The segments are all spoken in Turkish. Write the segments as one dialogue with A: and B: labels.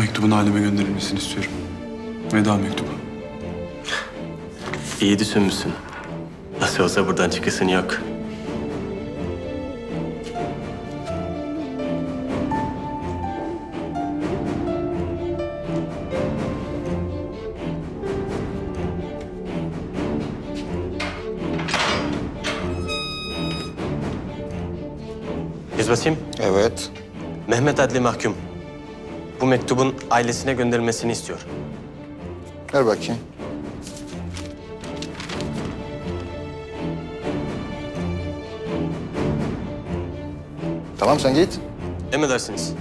A: mektubun aleme gönderilmesini istiyorum. Veda mektubu.
B: İyi düşünmüşsün. Nasıl olsa buradan çıkısın yok. Yüzbaşım,
C: Evet.
B: Mehmet Adli mahkum. Bu mektubun ailesine gönderilmesini istiyor.
C: Ver bakayım. Tamam sen git.
B: Emredersiniz.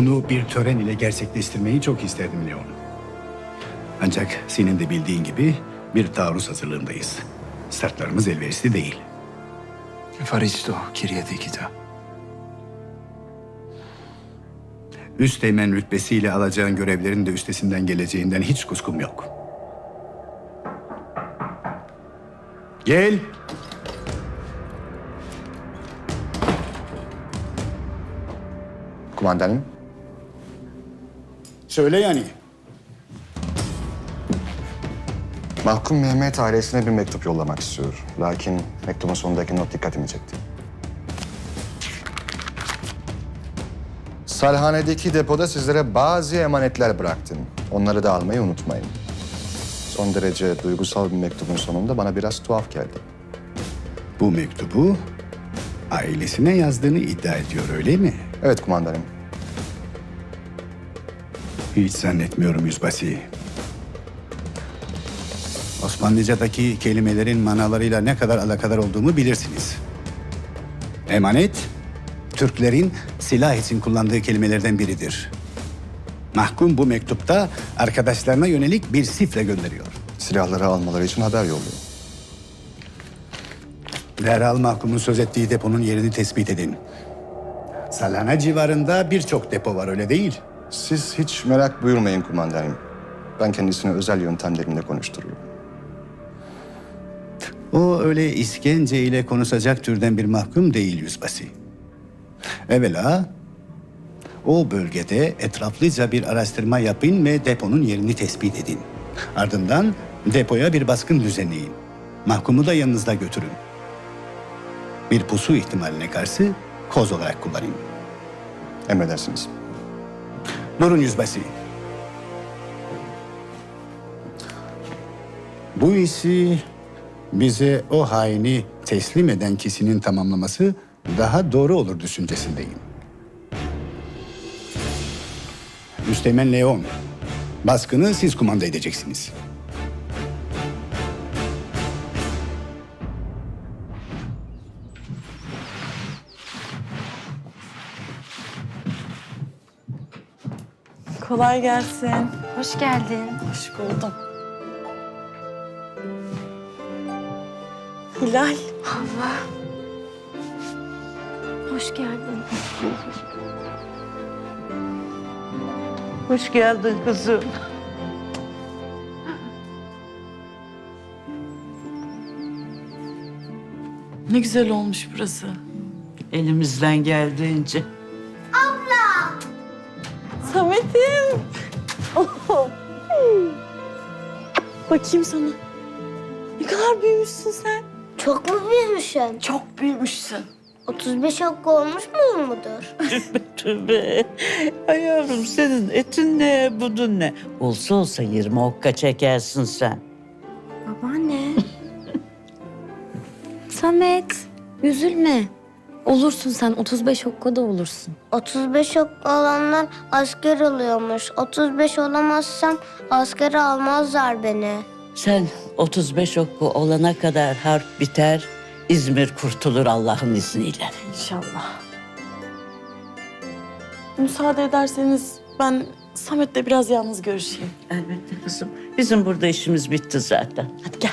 D: Bunu bir tören ile gerçekleştirmeyi çok isterdim Leon. Ancak senin de bildiğin gibi bir taarruz hazırlığındayız. Startlarımız elverişli değil.
E: Faristo, Kiryadikita.
D: Üst teğmen rütbesiyle alacağın görevlerin de üstesinden geleceğinden hiç kuşkum yok. Gel.
C: Kumandanım.
D: Söyle yani.
C: Mahkum Mehmet ailesine bir mektup yollamak istiyor. Lakin mektubun sonundaki not dikkatimi çekti. Salhanedeki depoda sizlere bazı emanetler bıraktım. Onları da almayı unutmayın. Son derece duygusal bir mektubun sonunda bana biraz tuhaf geldi.
D: Bu mektubu ailesine yazdığını iddia ediyor öyle mi?
C: Evet kumandanım.
D: Hiç zannetmiyorum yüzbaşı. Osmanlıca'daki kelimelerin manalarıyla ne kadar alakadar olduğumu bilirsiniz. Emanet, Türklerin silah için kullandığı kelimelerden biridir. Mahkum bu mektupta arkadaşlarına yönelik bir sifre gönderiyor.
C: Silahları almaları için haber yolluyor.
D: Derhal mahkumun söz ettiği deponun yerini tespit edin. Salana civarında birçok depo var öyle değil.
C: Siz hiç merak buyurmayın kumandanım. Ben kendisini özel yöntemlerimle konuşturuyorum.
D: O öyle iskence ile konuşacak türden bir mahkum değil yüzbaşı. Evvela o bölgede etraflıca bir araştırma yapın ve deponun yerini tespit edin. Ardından depoya bir baskın düzenleyin. Mahkumu da yanınızda götürün. Bir pusu ihtimaline karşı koz olarak kullanın.
C: Emredersiniz.
D: Durun yüzbaşı. Bu işi bize o haini teslim eden kişinin tamamlaması daha doğru olur düşüncesindeyim. Üsteğmen Leon, baskını siz kumanda edeceksiniz.
F: Kolay gelsin.
G: Hoş geldin.
F: Hoş buldum. Hilal.
G: Hoş geldin.
H: Hoş geldin kızım.
F: Ne güzel olmuş burası.
H: Elimizden geldiğince.
F: Samet'im. Bakayım sana. Ne kadar büyümüşsün sen.
I: Çok mu büyümüşsün?
F: Çok büyümüşsün.
I: 35 hakkı olmuş mu mudur?
H: Tübe. Ay yavrum senin etin ne budun ne? Olsa olsa yirmi okka çekersin sen.
G: Babaanne. Samet, üzülme. Olursun sen, 35 okkoda olursun.
I: 35 hakkı olanlar asker oluyormuş. 35 olamazsam asker almazlar beni.
H: Sen 35 okku olana kadar harp biter, İzmir kurtulur Allah'ın izniyle.
F: İnşallah. Müsaade ederseniz Ben Samet'le biraz yalnız görüşeyim.
H: Elbette kızım. Bizim burada işimiz bitti zaten.
F: Hadi gel.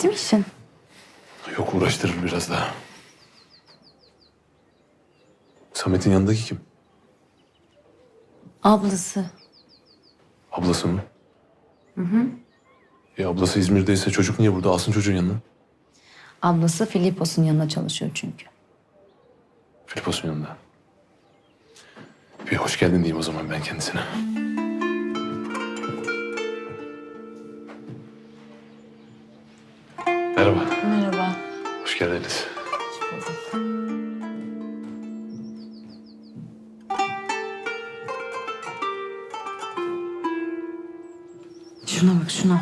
G: Bitti mi işin?
A: Yok uğraştırır biraz daha. Samet'in yanındaki kim?
G: Ablası.
A: Ablası mı? Hı hı. E ablası İzmir'deyse çocuk niye burada? Alsın çocuğun yanına.
G: Ablası Filipos'un yanında çalışıyor çünkü.
A: Filipos'un yanında. Bir hoş geldin diyeyim o zaman ben kendisine. Merhaba.
F: Merhaba.
A: Hoş geldiniz.
G: Şuna bak şuna.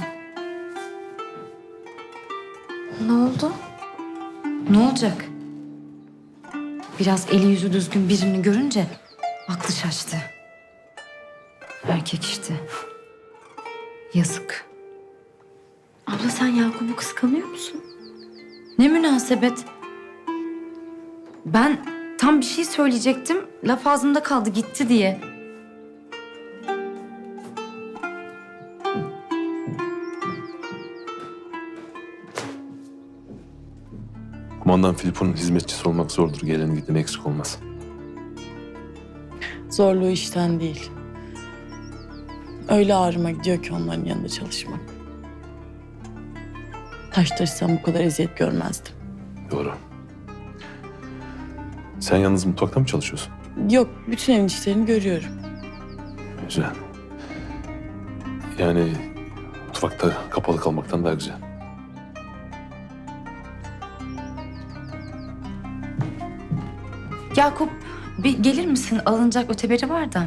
G: Ne oldu? Ne olacak? Biraz eli yüzü düzgün birini görünce aklı şaştı. Erkek işte. Yazık. Abla sen Yakup'u kıskanıyor musun? Ne münasebet. Ben tam bir şey söyleyecektim. Laf ağzımda kaldı gitti diye.
A: Kumandan Filippo'nun hizmetçisi olmak zordur. Geleni gideni eksik olmaz.
F: Zorluğu işten değil. Öyle ağrıma gidiyor ki onların yanında çalışmak. Taş taşısam bu kadar eziyet görmezdim.
A: Doğru. Sen yalnız mutfakta mı çalışıyorsun?
F: Yok, bütün evin işlerini görüyorum.
A: Güzel. Yani mutfakta kapalı kalmaktan daha güzel.
G: Yakup bir gelir misin? Alınacak öteberi var da.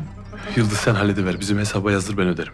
A: Yıldız sen hallediver. Bizim hesaba yazdır ben öderim.